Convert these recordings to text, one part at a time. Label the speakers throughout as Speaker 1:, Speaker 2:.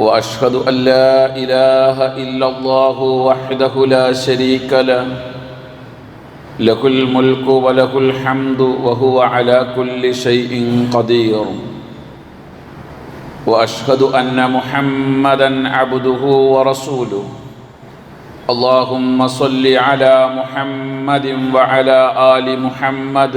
Speaker 1: واشهد ان لا اله الا الله وحده لا شريك له له الملك وله الحمد وهو على كل شيء قدير واشهد ان محمدا عبده ورسوله اللهم صل على محمد وعلى ال محمد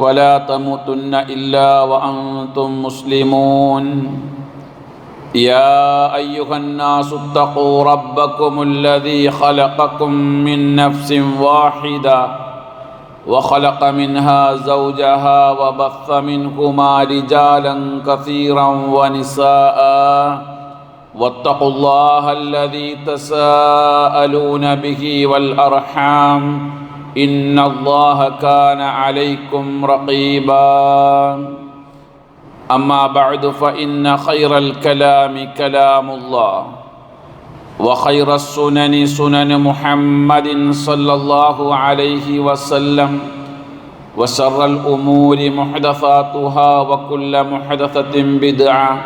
Speaker 1: ولا تموتن إلا وأنتم مسلمون. يا أيها الناس اتقوا ربكم الذي خلقكم من نفس واحدة وخلق منها زوجها وبث منهما رجالا كثيرا ونساء. واتقوا الله الذي تساءلون به والأرحام. إن الله كان عليكم رقيبا. أما بعد فإن خير الكلام كلام الله وخير السنن سنن محمد صلى الله عليه وسلم وشر الأمور محدثاتها وكل محدثة بدعة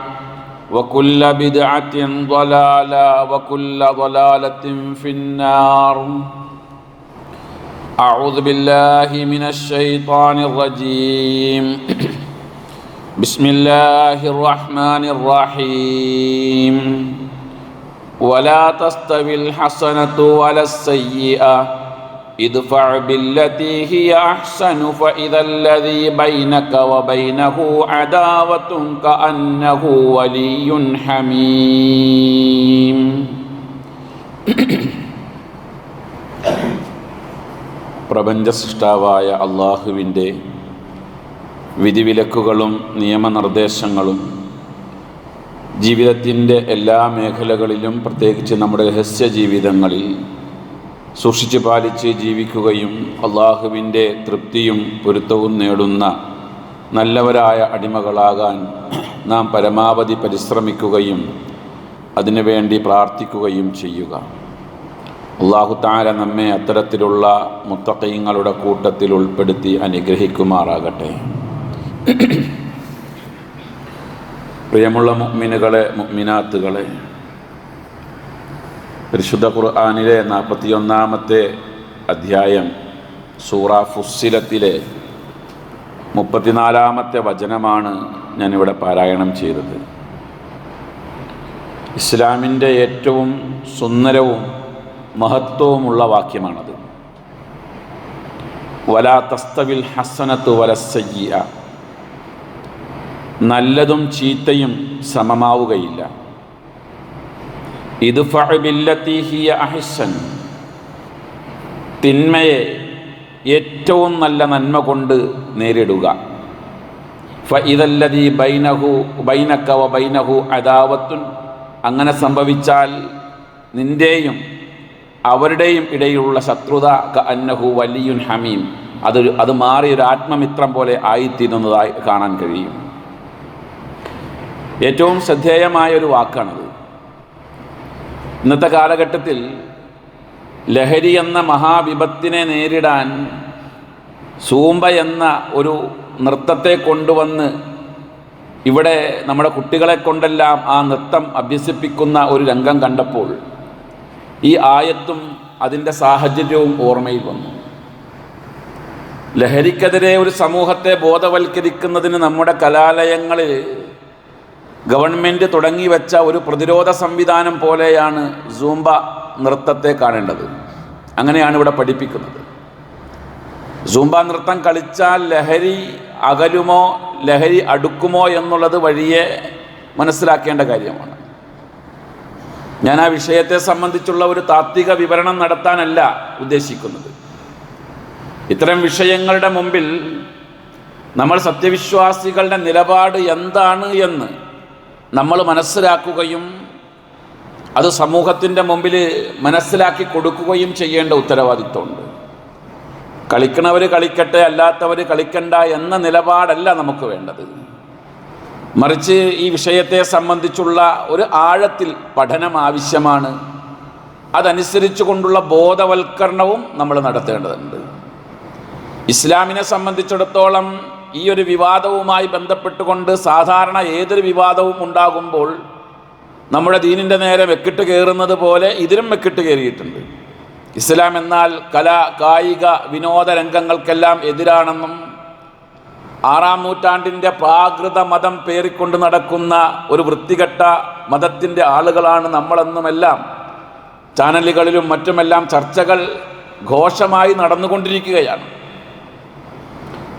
Speaker 1: وكل بدعة ضلالة وكل ضلالة في النار. أعوذ بالله من الشيطان الرجيم. بسم الله الرحمن الرحيم. ولا تستوي الحسنة ولا السيئة. ادفع بالتي هي أحسن فإذا الذي بينك وبينه عداوة كأنه ولي حميم. പ്രപഞ്ച സൃഷ്ടാവായ അള്ളാഹുവിന്റെ വിധിവിലക്കുകളും നിയമനിർദ്ദേശങ്ങളും ജീവിതത്തിന്റെ എല്ലാ മേഖലകളിലും പ്രത്യേകിച്ച് നമ്മുടെ രഹസ്യ ജീവിതങ്ങളിൽ സൂക്ഷിച്ചു പാലിച്ച് ജീവിക്കുകയും അള്ളാഹുവിന്റെ തൃപ്തിയും പൊരുത്തവും നേടുന്ന നല്ലവരായ അടിമകളാകാൻ നാം പരമാവധി പരിശ്രമിക്കുകയും അതിനുവേണ്ടി പ്രാർത്ഥിക്കുകയും ചെയ്യുക. അള്ളാഹു താര നമ്മെ അത്തരത്തിലുള്ള മുത്തക്കയങ്ങളുടെ കൂട്ടത്തിൽ ഉൾപ്പെടുത്തി അനുഗ്രഹിക്കുമാറാകട്ടെ. പ്രിയമുള്ള മുഗ്മിനുകളെ മുഗ്മിനാത്തുകളെ പരിശുദ്ധ ഖുർആാനിലെ നാൽപ്പത്തിയൊന്നാമത്തെ അധ്യായം സൂറ ഫുസ്സിലത്തിലെ മുപ്പത്തിനാലാമത്തെ വചനമാണ് ഞാനിവിടെ പാരായണം ചെയ്തത്. ഇസ്ലാമിന്റെ ഏറ്റവും സുന്ദരവും മഹത്വവുമുള്ള വാക്യമാണത്. വലാ തസ്തവിൽ ഹസനത്ത് വലസയ്യ നല്ലതും ചീത്തയും സമമാവുകയില്ല. ഇത് ഫിയ അഹിസൻ തിന്മയെ ഏറ്റവും നല്ല നന്മ കൊണ്ട് നേരിടുക. ഫ ഇതല്ലതി ബൈനഹു ബൈനക്കവ ബൈനഹു അദാവത്തുൻ. അങ്ങനെ സംഭവിച്ചാൽ നിന്റെയും അവരുടെയും ഇടയിലുള്ള ശത്രുത ക അന്നഹു വലിയുൻ ഹമീം. അത് അത് മാറി ഒരു ആത്മമിത്രം പോലെ ആയിത്തീരുന്നതായി കാണാൻ കഴിയും. ഏറ്റവും ശ്രദ്ധേയമായ ഒരു വാക്കാണത്. ഇന്നത്തെ കാലഘട്ടത്തിൽ ലഹരി എന്ന മഹാവിപത്തിനെ നേരിടാൻ സൂമ്പ എന്ന ഒരു നൃത്തത്തെ കൊണ്ടുവന്ന് ഇവിടെ നമ്മുടെ കുട്ടികളെ കൊണ്ടെല്ലാം ആ നൃത്തം അഭ്യസിപ്പിക്കുന്ന ഒരു രംഗം കണ്ടപ്പോൾ ഈ ആയത്തും അതിന്റെ സാഹചര്യവും ഓർമ്മയിൽ വന്നു. ലഹരിക്കെതിരെ ഒരു സമൂഹത്തെ ബോധവൽക്കരിക്കുന്നതിന് നമ്മുടെ കലാലയങ്ങളിൽ ഗവൺമെന്റ് തുടങ്ങി വെച്ച ഒരു പ്രതിരോധ സംവിധാനം പോലെയാണ് സൂംബ നൃത്തത്തെ കാണേണ്ടത്. അങ്ങനെയാണ് ഇവിടെ പഠിപ്പിക്കുന്നത്. സൂംബ നൃത്തം കളിച്ചാൽ ലഹരി അകലുമോ ലഹരി അടുക്കുമോ എന്നുള്ളത് വഴിയെ മനസ്സിലാക്കേണ്ട കാര്യമാണ്. ഞാൻ ആ വിഷയത്തെ സംബന്ധിച്ചുള്ള ഒരു താത്വിക വിവരണം നടത്താനല്ല ഉദ്ദേശിക്കുന്നത്. ഇത്തരം വിഷയങ്ങളുടെ മുമ്പിൽ നമ്മൾ സത്യവിശ്വാസികളുടെ നിലപാട് എന്താണ് എന്ന് നമ്മൾ മനസ്സിലാക്കുകയും അത് സമൂഹത്തിന്റെ മുമ്പിൽ മനസ്സിലാക്കി കൊടുക്കുകയും ചെയ്യേണ്ട ഉത്തരവാദിത്വമുണ്ട്. കളിക്കണവർ കളിക്കട്ടെ അല്ലാത്തവർ കളിക്കണ്ട എന്ന നിലപാടല്ല നമുക്ക് വേണ്ടത്. മറിച്ച് ഈ വിഷയത്തെ സംബന്ധിച്ചുള്ള ഒരു ആഴത്തിൽ പഠനം ആവശ്യമാണ്. അതനുസരിച്ച് കൊണ്ടുള്ള ബോധവൽക്കരണവും നമ്മൾ നടത്തേണ്ടതുണ്ട്. ഇസ്ലാമിനെ സംബന്ധിച്ചിടത്തോളം ഈ ഒരു വിവാദവുമായി ബന്ധപ്പെട്ടുകൊണ്ട് സാധാരണ ഏതൊരു വിവാദവും ഉണ്ടാകുമ്പോൾ നമ്മുടെ ദീനിന്റെ നേരെ വെക്കിട്ട് കയറുന്നത് പോലെ ഇതിലും വെക്കിട്ട് കയറിയിട്ടുണ്ട്. ഇസ്ലാം എന്നാൽ കല കായിക വിനോദ രംഗങ്ങൾക്കെല്ലാം എതിരാണെന്നും ആറാം നൂറ്റാണ്ടിന്റെ പ്രാകൃത മതം പേറിക്കൊണ്ട് നടക്കുന്ന ഒരു വൃത്തികെട്ട മതത്തിന്റെ ആളുകളാണ് നമ്മളെന്നുമെല്ലാം. ചാനലുകളിലും മറ്റുമെല്ലാം ചർച്ചകൾ ഘോഷമായി നടന്നുകൊണ്ടിരിക്കുകയാണ്.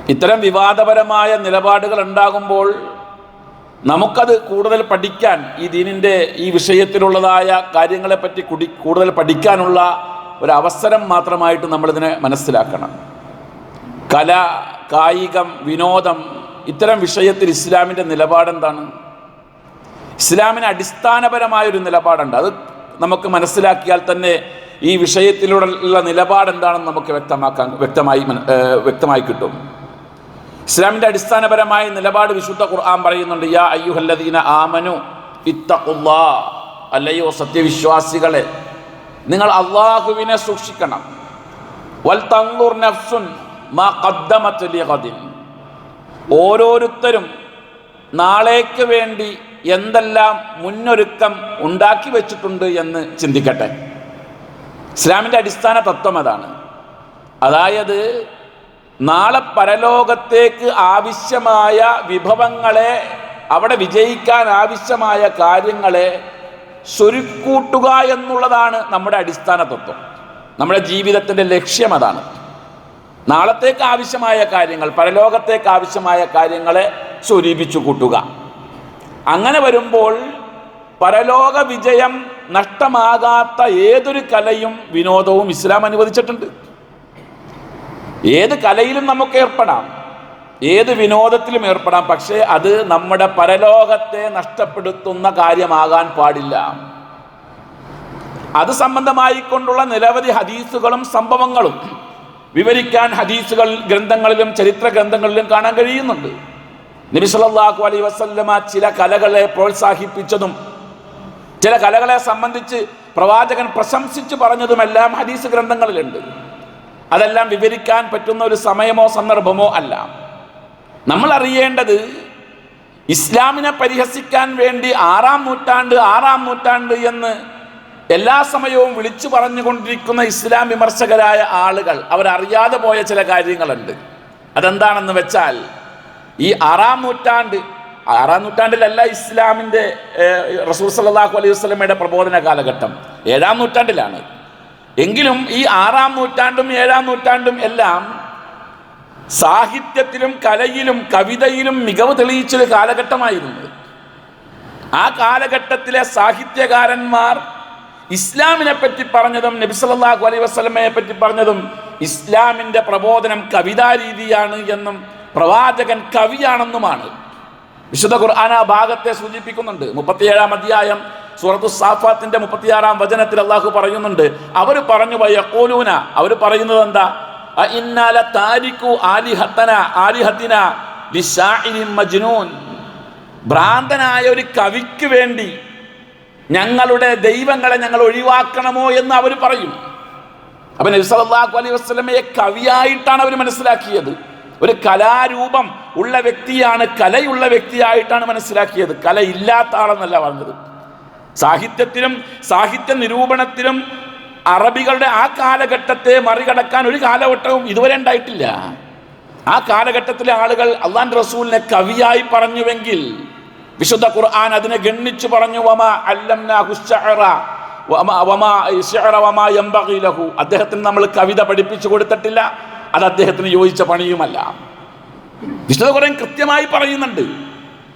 Speaker 1: ഇത്തരം വിവാദപരമായ നിലപാടുകൾ ഉണ്ടാകുമ്പോൾ നമുക്കത് കൂടുതൽ പഠിക്കാൻ ഈ ദീനിന്റെ ഈ വിഷയത്തിലുള്ളതായ കാര്യങ്ങളെപ്പറ്റി കുടി കൂടുതൽ പഠിക്കാനുള്ള ഒരു അവസരം മാത്രമായിട്ട് നമ്മളിതിനെ മനസ്സിലാക്കണം. കല കായികം വിനോദം ഇത്തരം വിഷയത്തിൽ ഇസ്ലാമിന്റെ നിലപാടെന്താണ്? ഇസ്ലാമിന് അടിസ്ഥാനപരമായൊരു നിലപാടുണ്ട്. അത് നമുക്ക് മനസ്സിലാക്കിയാൽ തന്നെ ഈ വിഷയത്തിലുള്ള നിലപാട് എന്താണെന്ന് നമുക്ക് വ്യക്തമാക്കാൻ വ്യക്തമായി വ്യക്തമായി കിട്ടും. ഇസ്ലാമിന്റെ അടിസ്ഥാനപരമായ നിലപാട് വിശുദ്ധ ഖുർആൻ പറയുന്നുണ്ട് യാ അയ്യുഹല്ലദീന ആമനു ഇത്തഖുല്ലാ. അല്ലയോ സത്യവിശ്വാസികളെ നിങ്ങൾ അള്ളാഹുവിനെ സൂക്ഷിക്കണം. വൽ തങ്ങൂർ നഫ്സുൻ മാ ഓരോരുത്തരും നാളേക്ക് വേണ്ടി എന്തെല്ലാം മുന്നൊരുക്കം ഉണ്ടാക്കി വെച്ചിട്ടുണ്ട് എന്ന് ചിന്തിക്കട്ടെ. ഇസ്ലാമിന്റെ അടിസ്ഥാന തത്വം അതാണ്. അതായത് നാളെ പരലോകത്തേക്ക് ആവശ്യമായ വിഭവങ്ങളെ അവിടെ വിജയിക്കാൻ ആവശ്യമായ കാര്യങ്ങളെ സ്വരുക്കൂട്ടുക എന്നുള്ളതാണ് നമ്മുടെ അടിസ്ഥാന തത്വം. നമ്മുടെ ജീവിതത്തിന്റെ ലക്ഷ്യം അതാണ്. നാളത്തേക്ക് ആവശ്യമായ കാര്യങ്ങൾ പരലോകത്തേക്ക് ആവശ്യമായ കാര്യങ്ങളെ സ്വരൂപിച്ചു കൂട്ടുക. അങ്ങനെ വരുമ്പോൾ പരലോക വിജയം നഷ്ടമാകാത്ത ഏതൊരു കലയും വിനോദവും ഇസ്ലാം അനുവദിച്ചിട്ടുണ്ട്. ഏത് കലയിലും നമുക്ക് ഏർപ്പെടാം ഏത് വിനോദത്തിലും ഏർപ്പെടാം പക്ഷേ അത് നമ്മുടെ പരലോകത്തെ നഷ്ടപ്പെടുത്തുന്ന കാര്യമാകാൻ പാടില്ല. അത് സംബന്ധമായിക്കൊണ്ടുള്ള നിരവധി ഹദീസുകളും സംഭവങ്ങളും വിവരിക്കാൻ ഹദീസുകൾ ഗ്രന്ഥങ്ങളിലും ചരിത്ര ഗ്രന്ഥങ്ങളിലും കാണാൻ കഴിയുന്നുണ്ട്. നബി അലൈ വസല്ലമ ചില കലകളെ പ്രോത്സാഹിപ്പിച്ചതും ചില കലകളെ സംബന്ധിച്ച് പ്രവാചകൻ പ്രശംസിച്ച് പറഞ്ഞതുമെല്ലാം ഹദീസ് ഗ്രന്ഥങ്ങളിലുണ്ട്. അതെല്ലാം വിവരിക്കാൻ പറ്റുന്ന ഒരു സമയമോ സന്ദർഭമോ അല്ല. നമ്മൾ അറിയേണ്ടത് ഇസ്ലാമിനെ പരിഹസിക്കാൻ വേണ്ടി ആറാം നൂറ്റാണ്ട് ആറാം നൂറ്റാണ്ട് എന്ന് എല്ലാ സമയവും വിളിച്ചു പറഞ്ഞുകൊണ്ടിരിക്കുന്ന ഇസ്ലാം വിമർശകരായ ആളുകൾ അവരറിയാതെ പോയ ചില കാര്യങ്ങളുണ്ട്. അതെന്താണെന്ന് വെച്ചാൽ ഈ ആറാം നൂറ്റാണ്ട് ആറാം നൂറ്റാണ്ടിലല്ല ഇസ്ലാമിന്റെ റസൂൽ സല്ലല്ലാഹു അലൈഹി വസ്ലമയുടെ പ്രബോധന കാലഘട്ടം. ഏഴാം നൂറ്റാണ്ടിലാണ്. എങ്കിലും ഈ ആറാം നൂറ്റാണ്ടും ഏഴാം നൂറ്റാണ്ടും എല്ലാം സാഹിത്യത്തിലും കലയിലും കവിതയിലും മികവ് തെളിയിച്ചൊരു കാലഘട്ടമായിരുന്നു. ആ കാലഘട്ടത്തിലെ സാഹിത്യകാരന്മാർ ഇസ്ലാമിനെ പറ്റി പറഞ്ഞതും നബി സല്ലല്ലാഹു അലൈഹി വസല്ലമയെ പറ്റി പറഞ്ഞതും ഇസ്ലാമിന്റെ പ്രബോധനം കവിതാ രീതിയാണ് എന്നും പ്രവാചകൻ കവിയാണെന്നുമാണ്. വിശുദ്ധ ഖുർആൻ ആ ഭാഗത്തെ സൂചിപ്പിക്കുന്നുണ്ട്. മുപ്പത്തിയേഴാം അധ്യായം സൂറത്തു സാഫാത്തിന്റെ മുപ്പത്തിയാറാം വചനത്തിൽ അള്ളാഹു പറയുന്നുണ്ട്. അവർ പറഞ്ഞു വയക്കോലൂന അവർ പറയുന്നത് എന്താ? ഇന്നാല താരിക്കു ആലിഹത്തന ആലിഹത്തിന മജ്നൂൻ. ഭ്രാന്തനായ ഒരു കവിക്ക് വേണ്ടി ഞങ്ങളുടെ ദൈവങ്ങളെ ഞങ്ങൾ ഒഴിവാക്കണമോ എന്ന് അവർ പറയും. നബി സല്ലല്ലാഹു അലൈഹി വസ്ലമയെ കവിയായിട്ടാണ് അവർ മനസ്സിലാക്കിയത്. ഒരു കലാരൂപം ഉള്ള വ്യക്തിയാണ് കലയുള്ള വ്യക്തിയായിട്ടാണ് മനസ്സിലാക്കിയത്. കല ഇല്ലാത്ത ആളെന്നല്ല പറഞ്ഞത്. സാഹിത്യത്തിലും സാഹിത്യ നിരൂപണത്തിലും അറബികളുടെ ആ കാലഘട്ടത്തെ മറികടക്കാൻ ഒരു കാലഘട്ടവും ഇതുവരെ ഉണ്ടായിട്ടില്ല. ആ കാലഘട്ടത്തിലെ ആളുകൾ അള്ളാൻ റസൂലിനെ കവിയായി പറഞ്ഞുവെങ്കിൽ വിശുദ്ധ ഖുർആൻ അതിനെ ഗണ്ണിച്ചു പറഞ്ഞു വമ. അദ്ദേഹത്തിന് നമ്മൾ കവിത പഠിപ്പിച്ചു കൊടുത്തിട്ടില്ല അത് അദ്ദേഹത്തിന് യോജിച്ച പണിയുമല്ല. വിശുദ്ധ ഖുർആൻ കൃത്യമായി പറയുന്നുണ്ട്.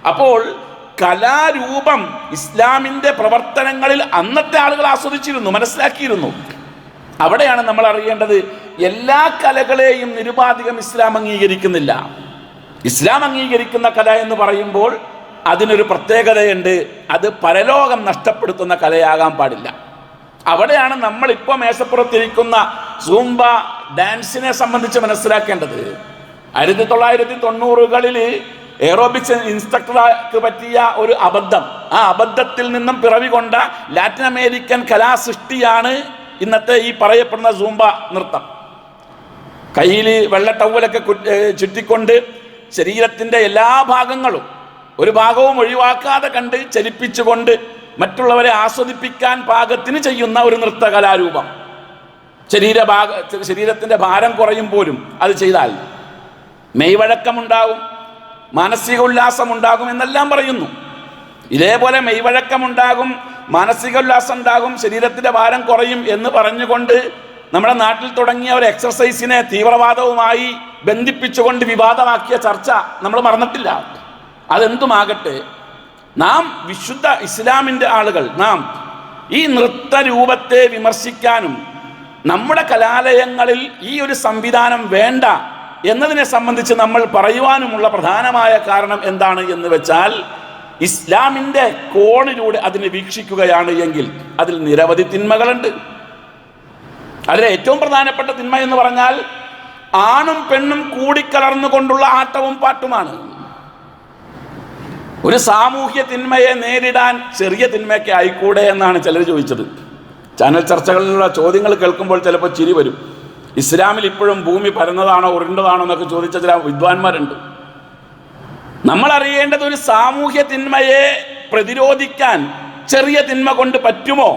Speaker 1: അപ്പോൾ കലാരൂപം ഇസ്ലാമിന്റെ പ്രവർത്തനങ്ങളിൽ അന്നത്തെ ആളുകൾ ആസ്വദിച്ചിരുന്നു മനസ്സിലാക്കിയിരുന്നു. അവിടെയാണ് നമ്മൾ അറിയേണ്ടത് എല്ലാ കലകളെയും നിരുപാധികം ഇസ്ലാം അംഗീകരിക്കുന്നില്ല. ഇസ്ലാം അംഗീകരിക്കുന്ന കല എന്ന് പറയുമ്പോൾ അതിനൊരു പ്രത്യേകതയുണ്ട്. അത് പരലോകം നഷ്ടപ്പെടുത്തുന്ന കലയാകാൻ പാടില്ല. അവിടെയാണ് നമ്മൾ ഇപ്പോൾ മേശപ്പുറത്തിരിക്കുന്ന സൂംബ ഡാൻസിനെ സംബന്ധിച്ച് മനസ്സിലാക്കേണ്ടത്. ആയിരത്തി തൊള്ളായിരത്തി തൊണ്ണൂറുകളിൽ എയറോബിക്സ് ഇൻസ്ട്രക്ടർക്ക് പറ്റിയ ഒരു അബദ്ധം. ആ അബദ്ധത്തിൽ നിന്നും പിറവി കൊണ്ട ലാറ്റിൻ അമേരിക്കൻ കലാസൃഷ്ടിയാണ് ഇന്നത്തെ ഈ പറയപ്പെടുന്ന സൂംബ നൃത്തം. കയ്യിൽ വെള്ള ടവലൊക്കെ ചുറ്റിക്കൊണ്ട് ശരീരത്തിന്റെ എല്ലാ ഭാഗങ്ങളും ഒരു ഭാഗവും ഒഴിവാക്കാതെ കണ്ട് ചലിപ്പിച്ചുകൊണ്ട് മറ്റുള്ളവരെ ആസ്വദിപ്പിക്കാൻ പാകത്തിന് ചെയ്യുന്ന ഒരു നൃത്തകലാരൂപം. ശരീരഭാഗ ശരീരത്തിന്റെ ഭാരം കുറയും പോലും അത് ചെയ്താൽ മെയ്വഴക്കമുണ്ടാകും മാനസിക ഉല്ലാസം ഉണ്ടാകും എന്നെല്ലാം പറയുന്നു. ഇതേപോലെ മെയ്വഴക്കമുണ്ടാകും മാനസിക ഉല്ലാസം ഉണ്ടാകും ശരീരത്തിന്റെ ഭാരം കുറയും എന്ന് പറഞ്ഞുകൊണ്ട് നമ്മുടെ നാട്ടിൽ തുടങ്ങിയ ഒരു എക്സർസൈസിനെ തീവ്രവാദവുമായി ബന്ധിപ്പിച്ചുകൊണ്ട് വിവാദമാക്കിയ ചർച്ച നമ്മൾ മറന്നിട്ടില്ല. അതെന്തുമാകട്ടെ നാം വിശുദ്ധ ഇസ്ലാമിന്റെ ആളുകൾ നാം ഈ നൃത്ത രൂപത്തെ വിമർശിക്കാനും നമ്മുടെ കലാലയങ്ങളിൽ ഈ ഒരു സംവിധാനം വേണ്ട എന്നതിനെ സംബന്ധിച്ച് നമ്മൾ പറയുവാനുമുള്ള പ്രധാനമായ കാരണം എന്താണ് എന്ന് വെച്ചാൽ ഇസ്ലാമിന്റെ കോണിലൂടെ അതിനെ വീക്ഷിക്കുകയാണ് എങ്കിൽ അതിൽ നിരവധി തിന്മകളുണ്ട്. അതിലെ ഏറ്റവും പ്രധാനപ്പെട്ട തിന്മ എന്ന് പറഞ്ഞാൽ ആണും പെണ്ണും കൂടിക്കലർന്നുകൊണ്ടുള്ള ആട്ടവും പാട്ടുമാണ്. ഒരു സാമൂഹ്യ തിന്മയെ നേരിടാൻ ചെറിയ തിന്മയൊക്കെ ആയിക്കൂടെ എന്നാണ് ചിലർ ചോദിച്ചത്. ചാനൽ ചർച്ചകളിലുള്ള ചോദ്യങ്ങൾ കേൾക്കുമ്പോൾ ചിലപ്പോൾ ചിരി വരും. ഇസ്ലാമിൽ ഇപ്പോഴും ഭൂമി പരന്നതാണോ ഉരുണ്ടതാണോ എന്നൊക്കെ ചോദിച്ച ചില വിദ്വാൻമാരുണ്ട്. നമ്മൾ അറിയേണ്ടത് ഒരു സാമൂഹ്യ തിന്മയെ പ്രതിരോധിക്കാൻ ചെറിയ തിന്മ കൊണ്ട് പറ്റുമോ?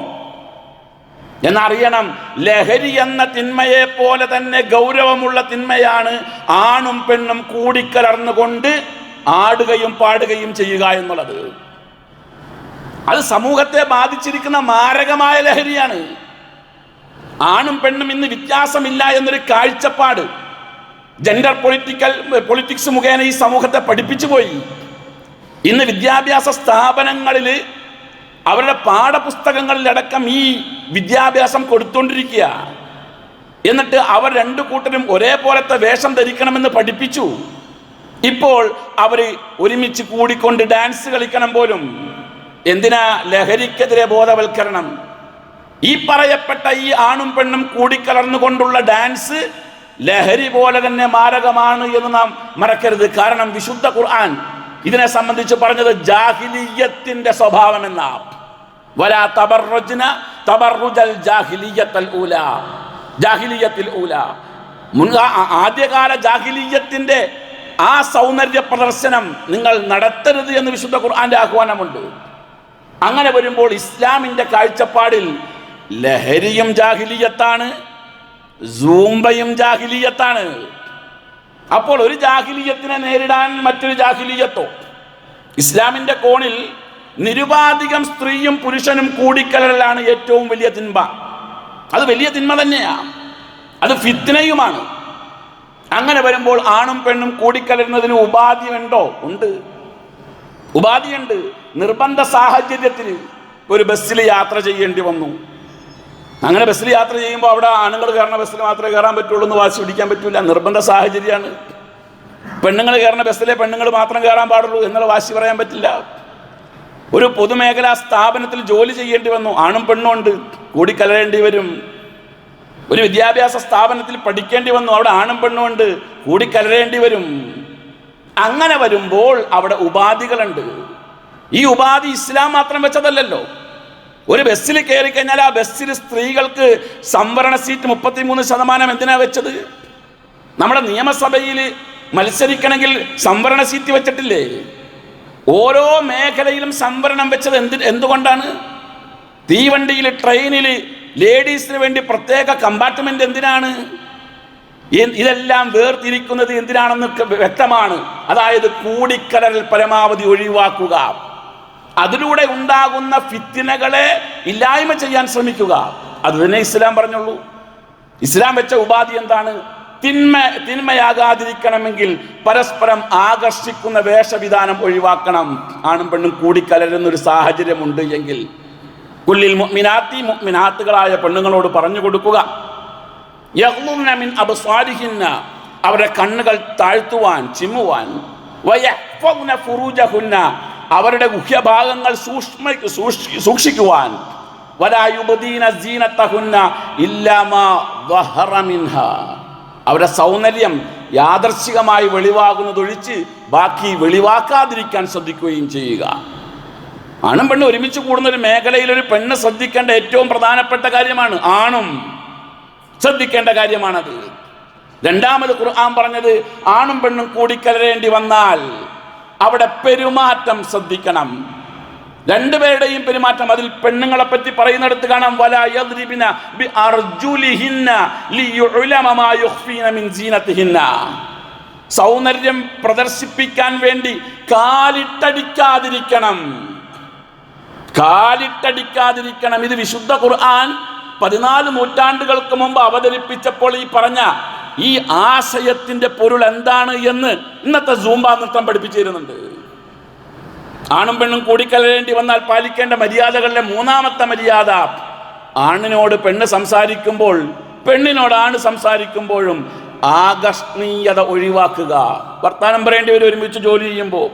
Speaker 1: എന്നറിയണം ലഹരി എന്ന തിന്മയെ പോലെ തന്നെ ഗൗരവമുള്ള തിന്മയാണ് ആണും പെണ്ണും കൂടിക്കലർന്നുകൊണ്ട് ആടുകയും പാടുകയും ചെയ്യുക എന്നുള്ളത്. അത് സമൂഹത്തെ ബാധിച്ചിരിക്കുന്ന മാരകമായ ലഹരിയാണ്. ആണും പെണ്ണും ഇന്ന് വ്യത്യാസമില്ല എന്നൊരു കാഴ്ചപ്പാട് ജെൻഡർ പൊളിറ്റിക്കൽ പൊളിറ്റിക്സ് മുഖേന ഈ സമൂഹത്തെ പഠിപ്പിച്ചു പോയി. ഇന്ന് വിദ്യാഭ്യാസ സ്ഥാപനങ്ങളിൽ അവരുടെ പാഠപുസ്തകങ്ങളിലടക്കം ഈ വിദ്യാഭ്യാസം കൊടുത്തുകൊണ്ടിരിക്കുക എന്നിട്ട് അവർ രണ്ടു കൂട്ടരും ഒരേപോലത്തെ വേഷം ധരിക്കണമെന്ന് പഠിപ്പിച്ചു. ഇപ്പോൾ അവർ ഒരുമിച്ച് കൂടിക്കൊണ്ട് ഡാൻസ് കളിക്കണം പോലും. എന്തിനാ ലഹരിക്കെതിരെ ബോധവൽക്കരണം? ഈ പറയപ്പെട്ട ഈ ആണും പെണ്ണും കൂടിക്കലർന്നുകൊണ്ടുള്ള ഡാൻസ് ലഹരി പോലെ തന്നെ മാരകമാണ് എന്ന് നാം മറക്കരുത്. കാരണം വിശുദ്ധ ഖുർആൻ ഇതിനെ സംബന്ധിച്ച് പറഞ്ഞത് ജാഹിലിയത്തിന്റെ സ്വഭാവം എന്നാ വലാ തബർറുജ്ന തബർറുജൽ ഊല. ജാഹിലിയത്തിൽ ഊല. മുൻ ആദ്യകാല ജാഹിലിയത്തിന്റെ ആ സൗന്ദര്യ പ്രദർശനം നിങ്ങൾ നടത്തരുത് എന്ന് വിശുദ്ധ ഖുർആന്റെ ആഹ്വാനമുണ്ട്. അങ്ങനെ വരുമ്പോൾ ഇസ്ലാമിന്റെ കാഴ്ചപ്പാടിൽ ലഹരിയും ജാഹിലിയത്താണ് സൂംബയും ജാഹിലിയത്താണ്. അപ്പോൾ ഒരു ജാഹിലിയത്തിനെ നേരിടാൻ മറ്റൊരു ജാഹിലിയത്തോ? ഇസ്ലാമിന്റെ കോണിൽ നിരുപാധികം സ്ത്രീയും പുരുഷനും കൂടിക്കലലാണ് ഏറ്റവും വലിയ തിന്മ. അത് വലിയ തിന്മ തന്നെയാണ് അത് ഫിത്നയുമാണ്. അങ്ങനെ വരുമ്പോൾ ആണും പെണ്ണും കൂടിക്കലരുന്നതിന് ഉപാധിയുണ്ടോ ഉണ്ട്? ഉപാധിയുണ്ട് നിർബന്ധ സാഹചര്യത്തിൽ ഒരു ബസ്സിൽ യാത്ര ചെയ്യേണ്ടി വന്നു. അങ്ങനെ ബസ്സിൽ യാത്ര ചെയ്യുമ്പോൾ അവിടെ ആണുങ്ങൾ കയറുന്ന ബസ്സിൽ മാത്രമേ കയറാൻ പറ്റുള്ളൂ എന്ന് വാശി പിടിക്കാൻ പറ്റില്ല നിർബന്ധ സാഹചര്യമാണ്. പെണ്ണുങ്ങൾ കയറുന്ന ബസ്സിലെ പെണ്ണുങ്ങൾ മാത്രം കയറാൻ പാടുള്ളൂ എന്നുള്ള വാശി പറയാൻ പറ്റില്ല. ഒരു പൊതുമേഖലാ സ്ഥാപനത്തിൽ ജോലി ചെയ്യേണ്ടി വന്നു. ആണും പെണ്ണും ഉണ്ട്. കൂടിക്കലരേണ്ടി വരും. ഒരു വിദ്യാഭ്യാസ സ്ഥാപനത്തിൽ പഠിക്കേണ്ടി വന്നു അവിടെ ആണും പെണ്ണും ഉണ്ട് കൂടിക്കലരേണ്ടി വരും. അങ്ങനെ വരുമ്പോൾ അവിടെ ഉപാധികളുണ്ട്. ഈ ഉപാധി ഇസ്ലാം മാത്രം വെച്ചതല്ലല്ലോ. ഒരു ബസ്സിൽ കയറി കഴിഞ്ഞാൽ ആ ബസ്സിൽ സ്ത്രീകൾക്ക് സംവരണ സീറ്റ് മുപ്പത്തിമൂന്ന് ശതമാനം എന്തിനാ വെച്ചത്? നമ്മുടെ നിയമസഭയിൽ മത്സരിക്കണമെങ്കിൽ സംവരണ സീറ്റ് വെച്ചിട്ടില്ലേ? ഓരോ മേഖലയിലും സംവരണം വെച്ചത് എന്ത് എന്തുകൊണ്ടാണ്? തീവണ്ടിയിൽ ട്രെയിനിൽ ലേഡീസിന് വേണ്ടി പ്രത്യേക കമ്പാർട്ട്മെന്റ് എന്തിനാണ്? ഇതെല്ലാം വേർതിരിക്കുന്നത് എന്തിനാണെന്ന് വ്യക്തമാണ്. അതായത് കൂടിക്കലറിൽ പരമാവധി ഒഴിവാക്കുക. അതിലൂടെ ഉണ്ടാകുന്ന ഫിത്തിനകളെ ഇല്ലായ്മ ചെയ്യാൻ ശ്രമിക്കുക. അത് തന്നെ ഇസ്ലാം പറഞ്ഞുള്ളൂ. ഇസ്ലാം വെച്ച ഉപാധി എന്താണ്? തിന്മ തിന്മയാകാതിരിക്കണമെങ്കിൽ പരസ്പരം ആകർഷിക്കുന്ന വേഷവിധാനം ഒഴിവാക്കണം. ആണും പെണ്ണും കൂടിക്കലരുന്ന ഒരു സാഹചര്യമുണ്ട് എങ്കിൽ. കുല്ലിൽ മുഅ്മിനാത്തി മുഅ്മിനാത്തുകളായ പെണ്ണുങ്ങളോട് പറഞ്ഞു കൊടുക്കുക. യഗ്ളുന്ന മിൻ അബ്സാരിഹിന്ന അവരുടെ കണ്ണുകൾ താഴ്ത്തുവാൻ ചിമ്മുവാൻ വയഹ്ഫദ്ന ഫുറൂജഹുന്ന അവരുടെ ഗുഹ്യഭാഗങ്ങൾ സൂക്ഷ്മ സൂക്ഷി- സൂക്ഷിക്കുവാൻ വലായുബദീന സീനത്തഹുന്ന ഇല്ലാമാ ദഹറ മിൻഹ. അവരുടെ സൗന്ദര്യം യാദർശികമായി വെളിവാകുന്നതൊഴിച്ച് ബാക്കി വെളിവാക്കാതിരിക്കാൻ ശ്രദ്ധിക്കുകയും ചെയ്യുക. ആണും പെണ്ണും ഒരുമിച്ച് കൂടുന്ന ഒരു മേഖലയിൽ ഒരു പെണ്ണ് ശ്രദ്ധിക്കേണ്ട ഏറ്റവും പ്രധാനപ്പെട്ട കാര്യമാണ് ആണും ശ്രദ്ധിക്കേണ്ട കാര്യമാണത്. രണ്ടാമത് ഖുർആൻ പറഞ്ഞത് ആണും പെണ്ണും കൂടിക്കലരേണ്ടി വന്നാൽ അവിടെ പെരുമാറ്റം ശ്രദ്ധിക്കണം. രണ്ടുപേരുടെയും പെരുമാറ്റം അതിൽ പെണ്ണുങ്ങളെ പറ്റി പറയുന്നിടത്ത് കാണാം. സൗന്ദര്യം പ്രദർശിപ്പിക്കാൻ വേണ്ടി കാലിട്ടടിക്കാതിരിക്കണം. കാലിട്ടടിക്കാതിരിക്കണം. ഇത് വിശുദ്ധ ഖുർആൻ പതിനാല് നൂറ്റാണ്ടുകൾക്ക് മുമ്പ് അവതരിപ്പിച്ചപ്പോൾ ഈ പറഞ്ഞ ഈ ആശയത്തിന്റെ പൊരുൾ എന്താണ് എന്ന് ഇന്നത്തെ സൂംബ നൃത്തം പഠിപ്പിച്ചിരുന്നുണ്ട്. ആണും പെണ്ണും കൂടിക്കലരേണ്ടി വന്നാൽ പാലിക്കേണ്ട മര്യാദകളിലെ മൂന്നാമത്തെ മര്യാദ ആണിനോട് പെണ്ണ് സംസാരിക്കുമ്പോൾ പെണ്ണിനോട് ആണ് സംസാരിക്കുമ്പോഴും ആകർഷണീയത ഒഴിവാക്കുക. വർത്താനം പറയേണ്ടി വരും ഒരുമിച്ച് ജോലി ചെയ്യുമ്പോൾ.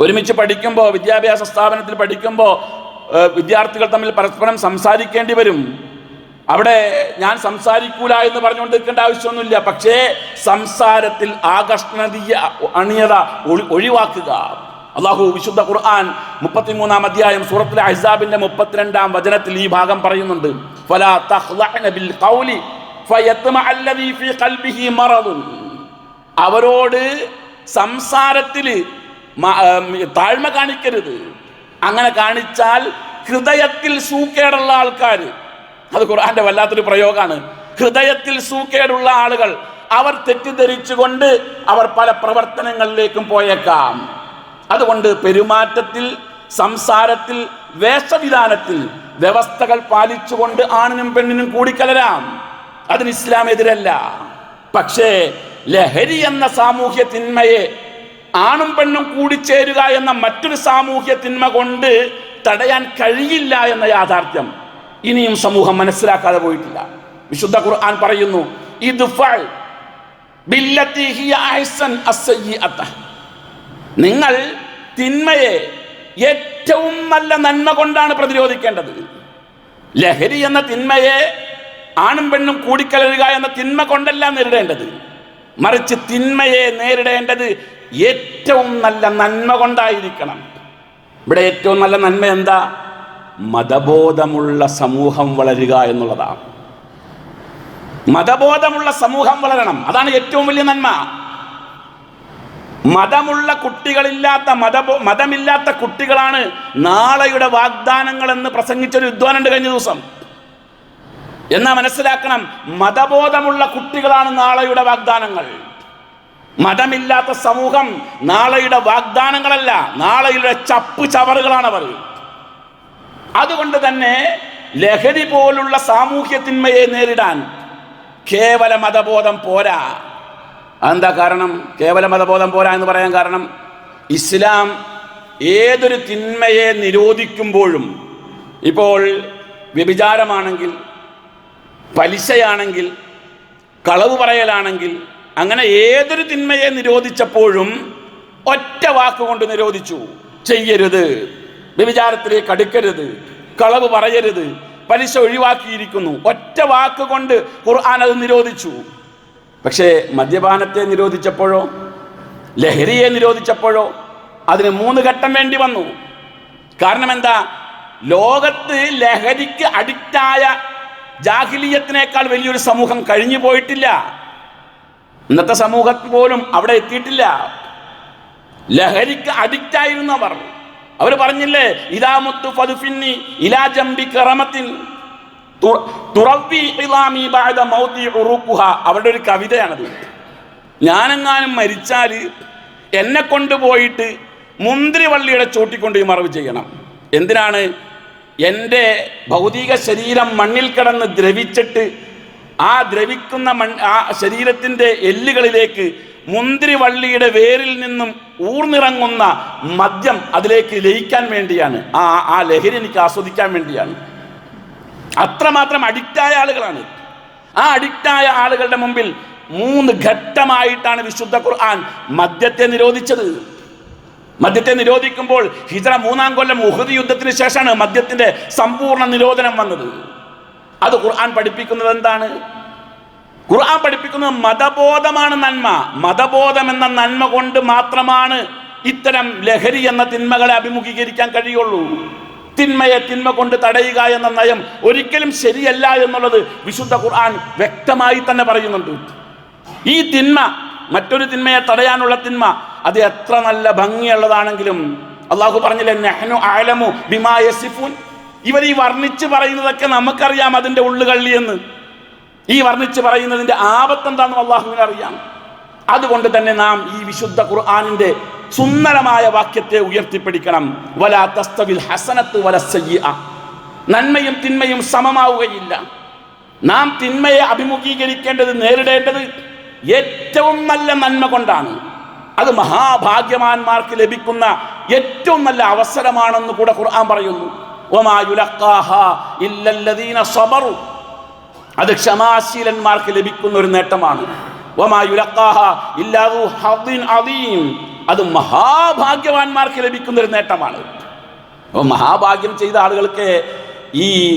Speaker 1: ഒരുമിച്ച് പഠിക്കുമ്പോൾ വിദ്യാഭ്യാസ സ്ഥാപനത്തിൽ പഠിക്കുമ്പോൾ വിദ്യാർത്ഥികൾ തമ്മിൽ പരസ്പരം സംസാരിക്കേണ്ടി വരും. അവിടെ ഞാൻ സംസാരിക്കൂല എന്ന് പറഞ്ഞുകൊണ്ട് നിൽക്കേണ്ട ആവശ്യമൊന്നുമില്ല. പക്ഷേ സംസാരത്തിൽ ആകർഷണീയ അണിയത ഒഴി- ഒഴിവാക്കുക. അള്ളാഹു വിശുദ്ധ ഖുർആൻ മുപ്പത്തിമൂന്നാം അധ്യായം സൂറത്തിലെ അഹ്സാബിന്റെ മുപ്പത്തിരണ്ടാം വചനത്തിൽ ഈ ഭാഗം പറയുന്നുണ്ട്. അവരോട് സംസാരത്തിൽ താഴ്മ കാണിക്കരുത്. അങ്ങനെ കാണിച്ചാൽ ഹൃദയത്തിൽ സൂക്കേടുള്ള ആൾക്കാർ അത് ഖുർആന്റെ വല്ലാത്തൊരു പ്രയോഗമാണ് ഹൃദയത്തിൽ സൂക്കേടുള്ള ആളുകൾ അവർ തെറ്റിദ്ധരിച്ചുകൊണ്ട് അവർ പല പ്രവർത്തനങ്ങളിലേക്കും പോയേക്കാം. അതുകൊണ്ട് പെരുമാറ്റത്തിൽ സംസാരത്തിൽ വേഷവിധാനത്തിൽ വ്യവസ്ഥകൾ പാലിച്ചുകൊണ്ട് ആണിനും പെണ്ണിനും കൂടിക്കലരാം. അതിന് ഇസ്ലാം എതിരല്ല. പക്ഷേ ലഹരി എന്ന സാമൂഹ്യ തിന്മയെ ആണും പെണ്ണും കൂടിച്ചേരുക എന്ന മറ്റൊരു സാമൂഹ്യ തിന്മ കൊണ്ട് തടയാൻ കഴിയില്ല എന്ന യാഥാർത്ഥ്യം ഇനിയും സമൂഹം മനസ്സിലാക്കാതെ പോയിട്ടില്ല. വിശുദ്ധ ഖുർആൻ പറയുന്നു നിങ്ങൾ തിന്മയെ ഏറ്റവും നല്ല നന്മ കൊണ്ടാണ് പ്രതിരോധിക്കേണ്ടത്. ലഹരി എന്ന തിന്മയെ ആണും പെണ്ണും കൂടിക്കലരുക എന്ന തിന്മ കൊണ്ടല്ല നേരിടേണ്ടത്. മറിച്ച് തിന്മയെ നേരിടേണ്ടത് ഏറ്റവും നല്ല നന്മ കൊണ്ടായിരിക്കണം. ഇവിടെ ഏറ്റവും നല്ല നന്മ എന്താ? മതബോധമുള്ള സമൂഹം വളരുക എന്നുള്ളതാണ്. മതബോധമുള്ള സമൂഹം വളരണം. അതാണ് ഏറ്റവും വലിയ നന്മ. മതമുള്ള കുട്ടികളില്ലാത്ത മതബോ മതമില്ലാത്ത കുട്ടികളാണ് നാളെയുടെ വാഗ്ദാനങ്ങൾ എന്ന് പ്രസംഗിച്ചൊരു വിദ്വാനുണ്ട് കഴിഞ്ഞ ദിവസം. എന്നാ മനസ്സിലാക്കണം? മതബോധമുള്ള കുട്ടികളാണ് നാളെയുടെ വാഗ്ദാനങ്ങൾ. മതമില്ലാത്ത സമൂഹം നാളെയുടെ വാഗ്ദാനങ്ങളല്ല നാളെയുടെ ചപ്പ് ചവറുകളാണ് അവർ. അതുകൊണ്ട് തന്നെ ലഹരി പോലുള്ള സാമൂഹ്യത്തിന്മയെ നേരിടാൻ കേവല മതബോധം പോരാ. അതെന്താ കാരണം? കേവല മതബോധം പോരാ എന്ന് പറയാൻ കാരണം ഇസ്ലാം ഏതൊരു തിന്മയെ നിരോധിക്കുമ്പോഴും ഇപ്പോൾ വ്യഭിചാരമാണെങ്കിൽ പലിശയാണെങ്കിൽ കളവ് പറയലാണെങ്കിൽ അങ്ങനെ ഏതൊരു തിന്മയെ നിരോധിച്ചപ്പോഴും ഒറ്റ വാക്കുകൊണ്ട് നിരോധിച്ചു. ചെയ്യരുത്. വ്യഭിചാരത്തിലേക്ക് അടുക്കരുത്. കളവ് പറയരുത്. പലിശ ഒഴിവാക്കിയിരിക്കുന്നു. ഒറ്റ വാക്കുകൊണ്ട് ഖുർആൻ അത് നിരോധിച്ചു. പക്ഷേ മദ്യപാനത്തെ നിരോധിച്ചപ്പോഴോ ലഹരിയെ നിരോധിച്ചപ്പോഴോ അതിന് മൂന്ന് ഘട്ടം വേണ്ടി വന്നു. കാരണം എന്താ? ലോകത്ത് ലഹരിക്ക് അഡിക്റ്റായ ജാഹിലീയത്തിനേക്കാൾ വലിയൊരു സമൂഹം കഴിഞ്ഞു പോയിട്ടില്ല. ഇന്നത്തെ സമൂഹത്തിൽ പോലും അവിടെ എത്തിയിട്ടില്ല. ലഹരിക്ക് അഡിക്റ്റ് ആയിരുന്നവർ. അവർ പറഞ്ഞില്ലേ ഇതാമുത്തു ഫതുഫിന്നി ഇലാ ജംബി കറമത്തിൻ. അവരുടെ ഒരു കവിതയാണത്. ഞാനെങ്ങാനും മരിച്ചാൽ എന്നെ കൊണ്ടുപോയിട്ട് മുന്തിരിവള്ളിയുടെ ചൂട്ടിക്കൊണ്ട് ഈ മറവ് ചെയ്യണം. എന്തിനാണ്? എന്റെ ഭൗതിക ശരീരം മണ്ണിൽ കിടന്ന് ദ്രവിച്ചിട്ട് ആ ദ്രവിക്കുന്ന മൺ ആ ശരീരത്തിന്റെ എല്ലുകളിലേക്ക് മുന്തിരിവള്ളിയുടെ വേരിൽ നിന്നും ഊർന്നിറങ്ങുന്ന മദ്യം അതിലേക്ക് ലയിക്കാൻ വേണ്ടിയാണ്. ആ ആ ലഹരി എനിക്ക് ആസ്വദിക്കാൻ വേണ്ടിയാണ്. അത്രമാത്രം അഡിക്റ്റായ ആളുകളാണ്. ആ അഡിക്റ്റായ ആളുകളുടെ മുമ്പിൽ മൂന്ന് ഘട്ടമായിട്ടാണ് വിശുദ്ധ ഖുർആൻ മദ്യത്തെ നിരോധിച്ചത്. മദ്യത്തെ നിരോധിക്കുമ്പോൾ ഹിജറ മൂന്നാം കൊല്ലം ഉഹദ് യുദ്ധത്തിന് ശേഷമാണ് മദ്യത്തിന്റെ സമ്പൂർണ നിരോധനം വന്നത്. അത് ഖുർആൻ പഠിപ്പിക്കുന്നത് എന്താണ്? ഖുർആൻ പഠിപ്പിക്കുന്നത് മതബോധമാണ് നന്മ. മതബോധം എന്ന നന്മ കൊണ്ട് മാത്രമാണ് ഇത്തരം ലഹരി എന്ന തിന്മകളെ അഭിമുഖീകരിക്കാൻ കഴിയുള്ളൂ. തിന്മയെ തിന്മ കൊണ്ട് തടയുക എന്ന നയം ഒരിക്കലും ശരിയല്ല എന്നുള്ളത് വിശുദ്ധ ഖുർആൻ വ്യക്തമായി തന്നെ പറയുന്നുണ്ട്. ഈ തിന്മ മറ്റൊരു തിന്മയെ തടയാനുള്ള തിന്മ അത് എത്ര നല്ല ഭംഗിയുള്ളതാണെങ്കിലും. അള്ളാഹു പറഞ്ഞില്ലേ നെഹ്നു ആലമു ബിമാ യസിഫൂൻ. ഇവർ ഈ വർണിച്ച് പറയുന്നതൊക്കെ നമുക്കറിയാം അതിന്റെ ഉള്ളുകള്ളി എന്ന്. ഈ വർണിച്ച് പറയുന്നതിന്റെ ആപത്ത് എന്താണെന്ന് അള്ളാഹുവിന് അറിയാം. അതുകൊണ്ട് തന്നെ നാം ഈ വിശുദ്ധ ഖുർആാനിന്റെ സുന്ദരമായ വാക്യത്തെ ഉയർത്തിപ്പിടിക്കണം. വല തസ്തവിൽ ഹസനത്ത് വല സയ്യ നന്മയും തിന്മയും സമമാവുകയില്ല. നാം തിന്മയെ അഭിമുഖീകരിക്കേണ്ടത് നേരിടേണ്ടത് ഏറ്റവും നല്ല നന്മ കൊണ്ടാണ്. അത് മഹാഭാഗ്യവാന്മാർക്ക് ലഭിക്കുന്ന ഏറ്റവും നല്ല അവസരമാണെന്ന് കൂടെ ഖുർആൻ പറയുന്നു. അത് ക്ഷമാശീലന്മാർക്ക് ലഭിക്കുന്ന ഒരു നേട്ടമാണ്. അത് മഹാഭാഗ്യവാന്മാർക്ക് ലഭിക്കുന്ന ഒരു നേട്ടമാണ്. അപ്പോൾ മഹാഭാഗ്യം ചെയ്ത ആളുകൾക്ക് ഈ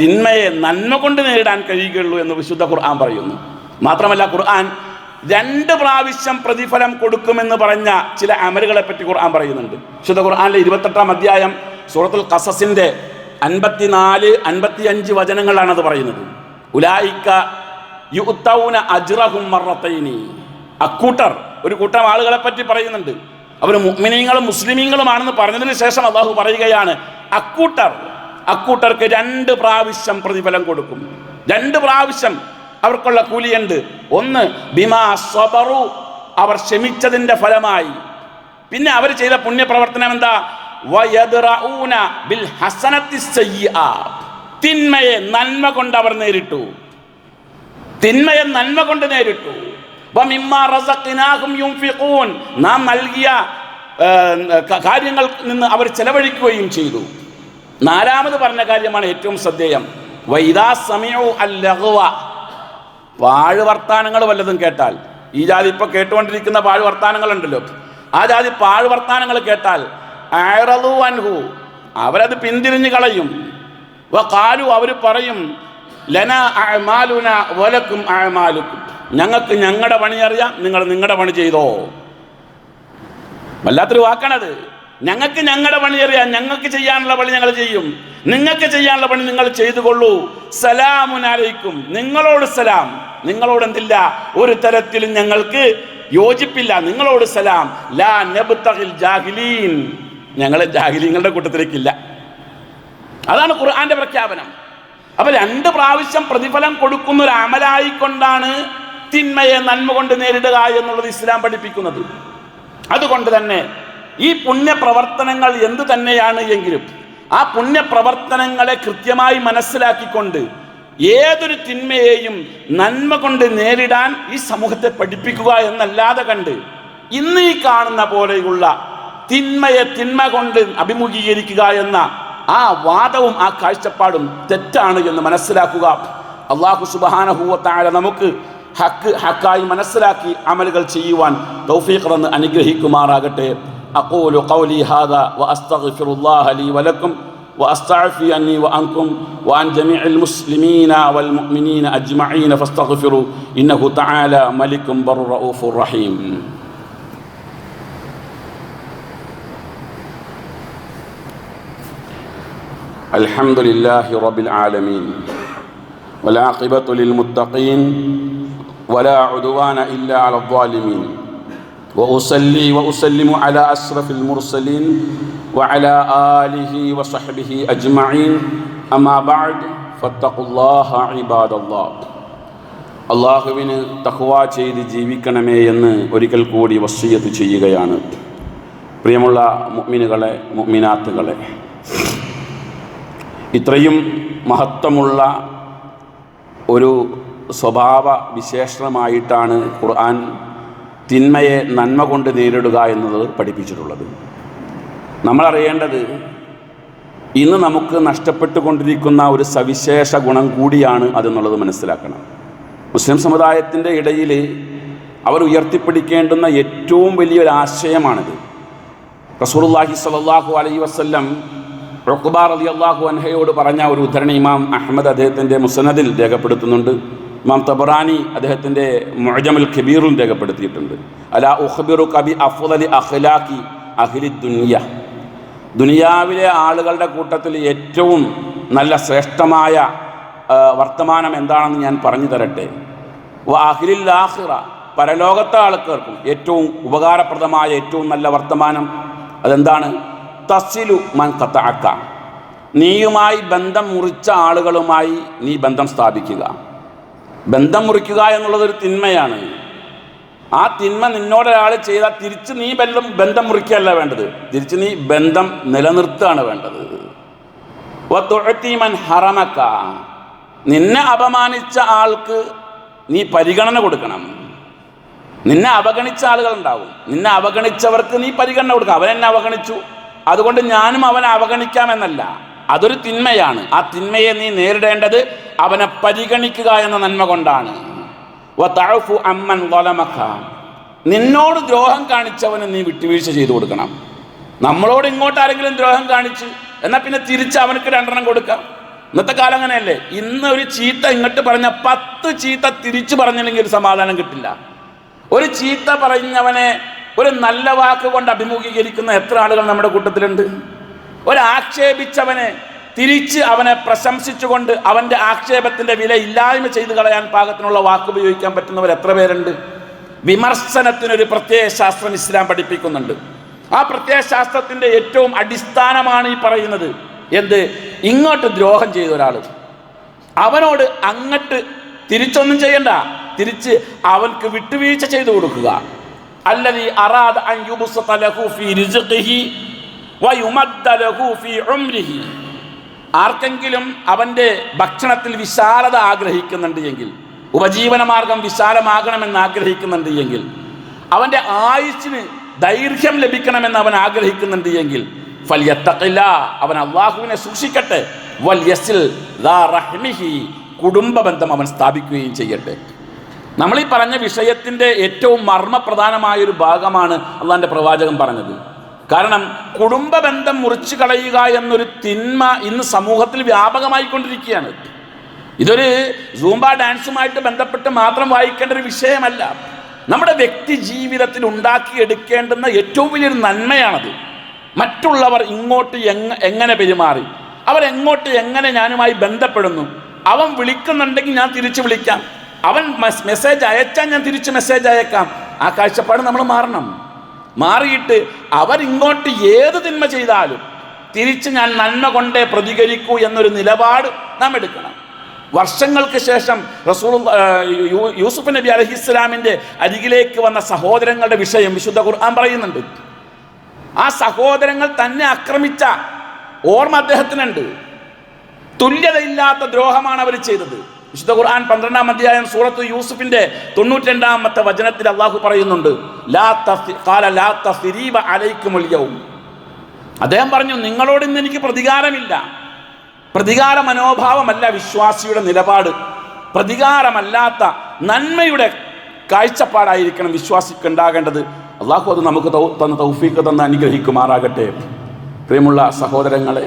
Speaker 1: തിന്മയെ നന്മ കൊണ്ട് നേരിടാൻ കഴിയുകയുള്ളൂ എന്ന് വിശുദ്ധ ഖുർആൻ പറയുന്നു. മാത്രമല്ല ഖുർആൻ രണ്ട് പ്രാവശ്യം പ്രതിഫലം കൊടുക്കുമെന്ന് പറഞ്ഞ ചില അമലുകളെ പറ്റി ഖുർആൻ പറയുന്നുണ്ട്. ശുദ്ധ ഖുർആാനിലെ ഇരുപത്തെട്ടാം അധ്യായം സൂറത്തുൽ കസസിന്റെ അൻപത്തിനാല് അൻപത്തി അഞ്ച് വചനങ്ങളാണ് അത് പറയുന്നത്. ഉലായിക്ക യുത്തൗന അജ്റഹും അക്കൂട്ടർ ഒരു കൂട്ടം ആളുകളെ പറ്റി പറയുന്നുണ്ട്. അവർ മുഅ്മിനീങ്ങളും മുസ്ലിമീങ്ങളുമാണെന്ന് പറഞ്ഞതിന് ശേഷം അള്ളാഹു പറയുകയാണ് അക്കൂട്ടർ അക്കൂട്ടർക്ക് രണ്ട് പ്രാവശ്യം പ്രതിഫലം കൊടുക്കും. രണ്ട് പ്രാവശ്യം അവർക്കുള്ള കൂലിയുണ്ട്. ഒന്ന് ബിമാ സ്വബറു അവർ ക്ഷമിച്ചതിന്റെ ഫലമായി. പിന്നെ അവർ ചെയ്ത പുണ്യപ്രവർത്തനം എന്താ? ബിൽ ഹസനത്തി. തിന്മയെ നന്മ കൊണ്ട് അവർ നേരിട്ടു. തിന്മയെ നന്മ കൊണ്ട് നേരിട്ടു. നാം നൽകിയ കാര്യങ്ങൾ നിന്ന് അവർ ചെലവഴിക്കുകയും ചെയ്തു. നാലാമത് പറഞ്ഞ കാര്യമാണ് ഏറ്റവും ശ്രദ്ധേയം. വൈദാ സമയവും അല്ലഹുവ പാഴ് വർത്താനങ്ങൾ വല്ലതും കേട്ടാൽ. ഈ ജാതി ഇപ്പൊ കേട്ടുകൊണ്ടിരിക്കുന്ന പാഴ് വർത്താനങ്ങൾ ഉണ്ടല്ലോ ആ ജാതി പാഴ് വർത്താനങ്ങൾ കേട്ടാൽ അൻഹു. അവരത് പിന്തിരിഞ്ഞു കളയും. വ കാലു അവർ പറയും ലന അഴമാലുന വലക്കും അഴമാലുക്കും ഞങ്ങൾക്ക് ഞങ്ങളുടെ പണി അറിയാം നിങ്ങൾ നിങ്ങളുടെ പണി ചെയ്തോ. വല്ലാത്തൊരു വാക്കാണത്. ഞങ്ങൾക്ക് ഞങ്ങളുടെ പണി അറിയാം. ഞങ്ങൾക്ക് ചെയ്യാനുള്ള പണി ഞങ്ങൾ ചെയ്യും. നിങ്ങൾക്ക് ചെയ്യാനുള്ള പണി നിങ്ങൾ ചെയ്തു കൊള്ളൂ സലാമുനാലയിക്കും നിങ്ങളോട് സലാം. നിങ്ങളോട് എന്തില്ല? ഒരു തരത്തിലും ഞങ്ങൾക്ക് യോജിപ്പില്ല. നിങ്ങളോട് സലാം. ലാ നബ്തഗിൽ ജാഹിലീൻ. ഞങ്ങളെ ജാഹിലീങ്ങളുടെ കൂട്ടത്തിലേക്കില്ല. അതാണ് ഖുർആന്റെ പ്രഖ്യാപനം. അപ്പൊ രണ്ട് പ്രാവശ്യം പ്രതിഫലം കൊടുക്കുന്ന ഒരു അമലായിക്കൊണ്ടാണ് തിന്മയെ നന്മ കൊണ്ട് നേരിടുക എന്നുള്ളത് ഇസ്ലാം പഠിപ്പിക്കുന്നത്. അതുകൊണ്ട് തന്നെ ഈ പുണ്യപ്രവർത്തനങ്ങൾ എന്ത് തന്നെയാണ് എങ്കിലും ആ പുണ്യപ്രവർത്തനങ്ങളെ കൃത്യമായി മനസ്സിലാക്കിക്കൊണ്ട് ഏതൊരു തിന്മയെയും നന്മ കൊണ്ട് നേരിടാൻ ഈ സമൂഹത്തെ പഠിപ്പിക്കുക എന്നല്ലാതെ കണ്ട് ഇന്ന് ഈ കാണുന്ന പോലെയുള്ള തിന്മയെ തിന്മ കൊണ്ട് അഭിമുഖീകരിക്കുക എന്ന ആ വാദവും ആ കാഴ്ചപ്പാടും തെറ്റാണ് എന്ന് മനസ്സിലാക്കുക. അള്ളാഹു സുബാനഹൂവത്തായ നമുക്ക് ഹക്ക് ഹക്കായി മനസ്സിലാക്കി അമലുകൾ ചെയ്യുവാൻ തൗഫീഖ് എന്ന് അനുഗ്രഹിക്കുമാറാകട്ടെ. أقول قولي هذا وأستغفر الله لي ولكم واستعفيني وأنكم وعن جميع المسلمين والمؤمنين أجمعين فاستغفروا إنه تعالى ملك بر رؤوف رحيم. الحمد لله رب العالمين والعاقبة للمتقين ولا عدوان إلا على الظالمين. وأصلي وأسلم على أشرف المرسلين وعلى آله وصحبه أجمعين أما بعد فاتقوا الله عباد الله അള്ളാഹുവിന് തഹ്വ ചെയ്ത് ജീവിക്കണമേ എന്ന് ഒരിക്കൽ കൂടി വസ്യത്ത് ചെയ്യുകയാണ് പ്രിയമുള്ള മുഅ്മിനുകളെ മുഅ്മിനാത്തുകളെ ഇത്രയും മഹത്വമുള്ള ഒരു സ്വഭാവ വിശേഷണമായിട്ടാണ് ഖുർആൻ തിന്മയെ നന്മ കൊണ്ട് നേരിടുക എന്നത് പഠിപ്പിച്ചിട്ടുള്ളത്. നമ്മളറിയേണ്ടത് ഇന്ന് നമുക്ക് നഷ്ടപ്പെട്ടുകൊണ്ടിരിക്കുന്ന ഒരു സവിശേഷ ഗുണം കൂടിയാണ് അതെന്നുള്ളത് മനസ്സിലാക്കണം. മുസ്ലിം സമുദായത്തിന്റെ ഇടയിൽ അവർ ഉയർത്തിപ്പിടിക്കേണ്ടുന്ന ഏറ്റവും വലിയൊരു ആശയമാണിത്. റസൂലുള്ളാഹി സ്വല്ലല്ലാഹു അലൈഹി വസല്ലം റുഖ്ബാർ അലി അള്ളാഹു അൻഹയോട് പറഞ്ഞ ഒരു ഉദ്ധരണി ഇമാം അഹമ്മദ് അദ്ദേഹത്തിന്റെ മുസനദിൽ രേഖപ്പെടുത്തുന്നുണ്ട്. ഇമാം തബറാനി അദ്ദേഹത്തിന്റെ മുഅജമുൽ ഖബീറും രേഖപ്പെടുത്തിയിട്ടുണ്ട്. അല ഉഹബിറു കബി അഫ്ദലി അഖ്ലാഖി അഖിലി ദുനിയ. ദുനിയാവിലെ ആളുകളുടെ കൂട്ടത്തിൽ ഏറ്റവും നല്ല ശ്രേഷ്ഠമായ വർത്തമാനം എന്താണെന്ന് ഞാൻ പറഞ്ഞു തരട്ടെ? അഖിലിൽ ആഖിറ പരലോകത്തെ ആൾക്കാർക്കും ഏറ്റവും ഉപകാരപ്രദമായ ഏറ്റവും നല്ല വർത്തമാനം അതെന്താണ്? തസിലു മൻ കത്താക്ക നീയുമായി ബന്ധം മുറിച്ച ആളുകളുമായി നീ ബന്ധം സ്ഥാപിക്കുക. ബന്ധം മുറിക്കുക എന്നുള്ളതൊരു തിന്മയാണ്. ആ തിന്മ നിന്നോടൊരാൾ ചെയ്താൽ തിരിച്ച് നീ ബന്ധം ബന്ധം മുറിക്കുകയല്ല വേണ്ടത്. തിരിച്ച് നീ ബന്ധം നിലനിർത്തുകയാണ് വേണ്ടത്. ഒത്തുഴത്തീമൻ മൻ ഹറമക്ക നിന്നെ അപമാനിച്ച ആൾക്ക് നീ പരിഗണന കൊടുക്കണം. നിന്നെ അവഗണിച്ച ആളുകൾ ഉണ്ടാവും നിന്നെ അവഗണിച്ചവർക്ക് നീ പരിഗണന കൊടുക്കുക അവൻ എന്നെ അവഗണിച്ചു. അതുകൊണ്ട് ഞാനും അവനെ അവഗണിക്കാമെന്നല്ല അതൊരു തിന്മയാണ്. ആ തിന്മയെ നീ നേരിടേണ്ടത് അവനെ പരിഗണിക്കുക എന്ന നന്മ കൊണ്ടാണ്. അമ്മൻ. നിന്നോട് ദ്രോഹം കാണിച്ചവന് നീ വിട്ടുവീഴ്ച ചെയ്തു കൊടുക്കണം. നമ്മളോട് ഇങ്ങോട്ട് ആരെങ്കിലും ദ്രോഹം കാണിച്ചു എന്നാൽ പിന്നെ തിരിച്ച് അവനക്ക് രണ്ടെണ്ണം കൊടുക്കാം. ഇന്നത്തെ കാലം അങ്ങനെയല്ലേ? ഇന്ന് ഒരു ചീത്ത ഇങ്ങോട്ട് പറഞ്ഞ പത്ത് ചീത്ത തിരിച്ചു പറഞ്ഞില്ലെങ്കിൽ ഒരു സമാധാനം കിട്ടില്ല. ഒരു ചീത്ത പറഞ്ഞവനെ ഒരു നല്ല വാക്ക് കൊണ്ട് അഭിമുഖീകരിക്കുന്ന എത്ര ആളുകൾ നമ്മുടെ കൂട്ടത്തിലുണ്ട്? ഒരാക്ഷേപിച്ചവനെ തിരിച്ച് അവനെ പ്രശംസിച്ചുകൊണ്ട് അവന്റെ ആക്ഷേപത്തിന്റെ വില ഇല്ലായ്മ ചെയ്തു കളയാൻ പാകത്തിനുള്ള വാക്ക് ഉപയോഗിക്കാൻ പറ്റുന്നവർ എത്ര പേരുണ്ട്? വിമർശനത്തിനൊരു പ്രത്യയ ശാസ്ത്രം ഇസ്ലാം പഠിപ്പിക്കുന്നുണ്ട്. ആ പ്രത്യയ ശാസ്ത്രത്തിന്റെ ഏറ്റവും അടിസ്ഥാനമാണ് ഈ പറയുന്നത്. എന്ത്? ഇങ്ങോട്ട് ദ്രോഹം ചെയ്ത ഒരാൾ അവനോട് അങ്ങട്ട് തിരിച്ചൊന്നും ചെയ്യണ്ട. തിരിച്ച് അവൻക്ക് വിട്ടുവീഴ്ച ചെയ്തു കൊടുക്കുക. അല്ലെ ആർക്കെങ്കിലും അവന്റെ ഭക്ഷണത്തിൽ വിശാലത ആഗ്രഹിക്കുന്നുണ്ട് എങ്കിൽ ഉപജീവന മാർഗം വിശാലമാകണമെന്ന് ആഗ്രഹിക്കുന്നുണ്ട് എങ്കിൽ അവന്റെ ആയുസ്സിന് ദൈർഘ്യം ലഭിക്കണമെന്ന് അവൻ ആഗ്രഹിക്കുന്നുണ്ട് എങ്കിൽ ഫല്യത്തഖില്ല അവൻ അള്ളാഹുവിനെ സൂക്ഷിക്കട്ടെ. വല്യസിൽ കുടുംബ ബന്ധം അവൻ സ്ഥാപിക്കുകയും ചെയ്യട്ടെ. നമ്മൾ ഈ പറഞ്ഞ വിഷയത്തിന്റെ ഏറ്റവും മർമ്മപ്രധാനമായ ഒരു ഭാഗമാണ് അള്ളാന്റെ പ്രവാചകൻ പറഞ്ഞത്. കാരണം കുടുംബ ബന്ധം മുറിച്ചു കളയുക എന്നൊരു തിന്മ ഇന്ന് സമൂഹത്തിൽ വ്യാപകമായി കൊണ്ടിരിക്കുകയാണ് ഇതൊരു സൂംബ ഡാൻസുമായിട്ട് ബന്ധപ്പെട്ട് മാത്രം വായിക്കേണ്ട ഒരു വിഷയമല്ല. നമ്മുടെ വ്യക്തി ജീവിതത്തിൽ ഉണ്ടാക്കിയെടുക്കേണ്ടുന്ന ഏറ്റവും വലിയൊരു നന്മയാണത്. മറ്റുള്ളവർ ഇങ്ങോട്ട് എങ്ങ എങ്ങനെ പെരുമാറി? അവരെങ്ങോട്ട് എങ്ങനെ ഞാനുമായി ബന്ധപ്പെടുന്നു? അവൻ വിളിക്കുന്നുണ്ടെങ്കിൽ ഞാൻ തിരിച്ചു വിളിക്കാം. അവൻ മെസ്സേജ് അയച്ചാൽ ഞാൻ തിരിച്ച് മെസ്സേജ് അയക്കാം. ആ കാഴ്ചപ്പാട് നമ്മൾ മാറണം. മാറിയിട്ട് അവരിങ്ങോട്ട് ഏത് തിന്മ ചെയ്താലും തിരിച്ച് ഞാൻ നന്മ കൊണ്ടേ പ്രതികരിക്കൂ എന്നൊരു നിലപാട് നാം എടുക്കണം. വർഷങ്ങൾക്ക് ശേഷം റസൂൽ ആ, യൂസുഫ് നബി അലഹി ഇസ്ലാമിന്റെ അരികിലേക്ക് വന്ന സഹോദരങ്ങളുടെ വിഷയം വിശുദ്ധ ഖുർആൻ പറയുന്നുണ്ട്. ആ സഹോദരങ്ങൾ തന്നെ ആക്രമിച്ച ഓർമ്മ അദ്ദേഹത്തിനുണ്ട്. തുല്യതയില്ലാത്ത ദ്രോഹമാണ് അവർ ചെയ്തത്. വിശുദ്ധ ഖുർആൻ പന്ത്രണ്ടാം അധ്യായം സൂറത്ത് യൂസുഫിന്റെ തൊണ്ണൂറ്റിരണ്ടാമത്തെ വചനത്തിൽ അള്ളാഹു പറയുന്നുണ്ട്. അദ്ദേഹം പറഞ്ഞു നിങ്ങളോട് ഇന്ന് എനിക്ക് പ്രതികാരമില്ല. പ്രതികാര മനോഭാവമല്ല വിശ്വാസിയുടെ നിലപാട്. പ്രതികാരമല്ലാത്ത നന്മയുടെ കാഴ്ചപ്പാടായിരിക്കണം വിശ്വാസിക്ക് ഉണ്ടാകേണ്ടത് അള്ളാഹു അത് നമുക്ക് തന്ന തൗഫീക്ക് തന്ന് അനുഗ്രഹിക്കുമാറാകട്ടെ. പ്രിയമുള്ള സഹോദരങ്ങളെ